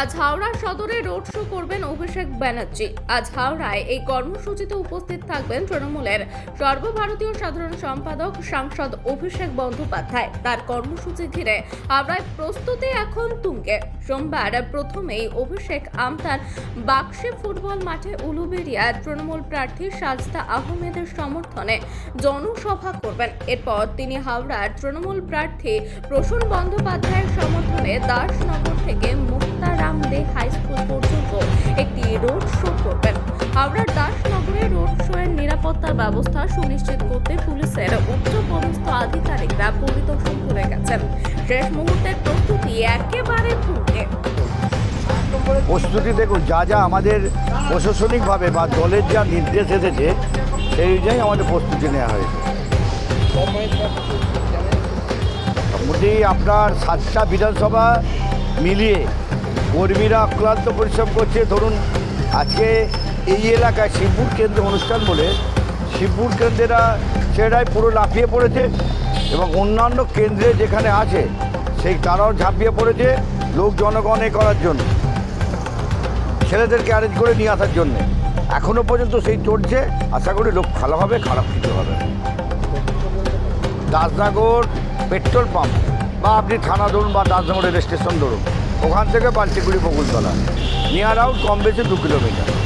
আজ হাওড়া সদরে road show করবেন অভিষেক ব্যানার্জি। আজ হাওড়ায় এই কর্মসূচিতে উপস্থিত থাকবেন তৃণমূলের সর্বভারতীয় সাধারণ সম্পাদক সাংসদ অভিষেক বন্দ্যোপাধ্যায়। তার কর্মসূচি ঘিরে হাওড়ায় প্রস্তুতি এখন তুঙ্গে। সোমবার প্রথমেই অভিষেক আমতার বাক্সে ফুটবল মাঠে উলুবেরিয়া তৃণমূল প্রার্থী সাজদা আহমেদের সমর্থনে জনসভা করবেন। এরপর তিনি হাওড়ার তৃণমূল প্রার্থী প্রসূন বন্দ্যোপাধ্যায়ের সমর্থনে দাসনগর থেকে রোড শো করবেন। হাওড়ার দাসনগরে রোড শো এর নিরাপত্তার ব্যবস্থা সুনিশ্চিত করতে পুলিশের উচ্চপদস্থ আধিকারিকরা পরিদর্শন করে গেছেন। শেষ মুহূর্তের প্রস্তুতি একেবারে তুঙ্গে প্রস্তুতি দেখুন, যা যা আমাদের প্রশাসনিকভাবে বা দলের যা নির্দেশ এসেছে, সেই অনুযায়ী আমাদের প্রস্তুতি নেওয়া হয়েছে। মোটামুটি আপনার সাতটা বিধানসভা মিলিয়ে কর্মীরা অক্লান্ত পরিশ্রম করছে। ধরুন আজকে এই এলাকায় শিবপুর কেন্দ্রে অনুষ্ঠান বলে শিবপুর কেন্দ্রেরা সেটাই পুরো লাফিয়ে পড়েছে এবং অন্যান্য কেন্দ্রে যেখানে আছে, সেই তারাও ঝাঁপিয়ে পড়েছে লোক জনগণে করার জন্য, ছেলেদেরকে অ্যারেঞ্জ করে নিয়ে আসার জন্যে এখনও পর্যন্ত সেই চলছে, আশা করি লোক ভালো হবে, খারাপ কিছু হবে। দাসনগর পেট্রোল পাম্প, বা আপনি থানা ধরুন বা দাসনগর রেল স্টেশন ধরুন ওখান থেকে বালতিগুড়ি বকুলতলা। নিয়ার আউট কম বেশি দু কিলোমিটার।